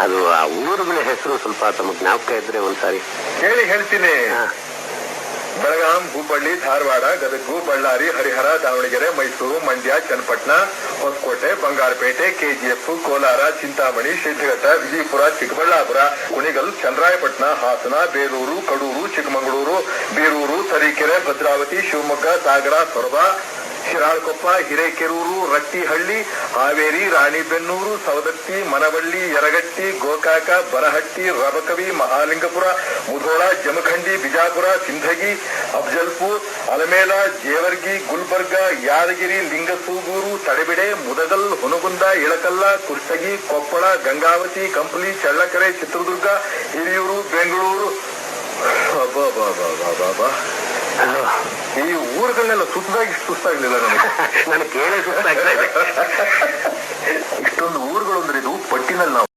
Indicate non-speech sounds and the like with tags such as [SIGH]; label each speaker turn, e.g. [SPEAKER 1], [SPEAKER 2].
[SPEAKER 1] ಅದು ಆ ಊರುಗಳ ಹೆಸರು ಸ್ವಲ್ಪ ತಮಗೆ ಜ್ಞಾಪಕ ಇದ್ರೆ ಒಂದ್ಸಾರಿ
[SPEAKER 2] ಹೇಳಿ ಹೇಳ್ತೀನಿ
[SPEAKER 1] ಹಾ.
[SPEAKER 2] ಬೆಳಗಾಂ ಹುಬ್ಬಳ್ಳಿ ಧಾರವಾಡ ಗದಗು ಬಳ್ಳಾರಿ ಹರಿಹರ ದಾವಣಗೆರೆ ಮೈಸೂರು ಮಂಡ್ಯ ಚನ್ನಪಟ್ಟಣ ಹೊಸಕೋಟೆ ಬಂಗಾರಪೇಟೆ ಕೆಜಿಎಫ್ ಕೋಲಾರ ಚಿಂತಾಮಣಿ ಸಿದ್ದಘಟ್ಟ ವಿಜಯಪುರ ಚಿಕ್ಕಬಳ್ಳಾಪುರ ಕುಣಿಗಲ್ ಚಂದ್ರಾಯಪಟ್ಟಣ ಹಾಸನ ಬೇಲೂರು ಕಡೂರು ಚಿಕ್ಕಮಗಳೂರು ಬೀರೂರು ತರೀಕೆರೆ ಭದ್ರಾವತಿ ಶಿವಮೊಗ್ಗ ಸಾಗರ ಸೊರಬ ಶಿರಾಳಕೊಪ್ಪ ಹಿರೇಕೆರೂರು, ರಟ್ಟಿಹಳ್ಳಿ, ಹಾವೇರಿ, ರಾಣಿಬೆನ್ನೂರು, ಸವದತ್ತಿ, ಮನವಳ್ಳಿ, ಯರಗಟ್ಟಿ, ಗೋಕಾಕ, ಬರಹಟ್ಟಿ ರಬಕವಿ ಮಹಾಲಿಂಗಪುರ, ಮುಧೋಳ, ಜಮಖಂಡಿ, ಬಿಜಾಪುರ, ಸಿಂಧಗಿ, ಅಫಜಲ್ಪುರ್, ಅಲಮೇಲ, ಜೇವರ್ಗಿ, ಗುಲ್ಬರ್ಗ, ಯಾದಗಿರಿ, ಲಿಂಗಸೂಗೂರು, ತಡೆಬಿಡೆ, ಮುದಗಲ್ ಹುನಗುಂದ ಇಳಕಲ್ಲ ಕುರ್ಸಗಿ ಕೊಪ್ಪಳ, ಗಂಗಾವತಿ, ಕಂಪ್ಲಿ, ಚಳ್ಳಕೆರೆ, ಚಿತ್ರದುರ್ಗ, ಹಿರಿಯೂರು, ಬೆಂಗಳೂರು. ಈ ಊರುಗಳನ್ನೆಲ್ಲ ಸುತ್ತದಾಗಿ ಸುಸ್ತಾಗ್ಲಿಲ್ಲ ನನಗೆ. [LAUGHS]
[SPEAKER 1] ನನಗೆ ಕೇಳಿ ಸುಸ್ತಾಗ್ತಾ ಇದೆ. [LAUGHS]
[SPEAKER 2] ಇಷ್ಟೊಂದು ಊರುಗಳು ಅಂದ್ರೆ ಇದು ಪಟ್ಟಿನಲ್ಲಿ ನಾವು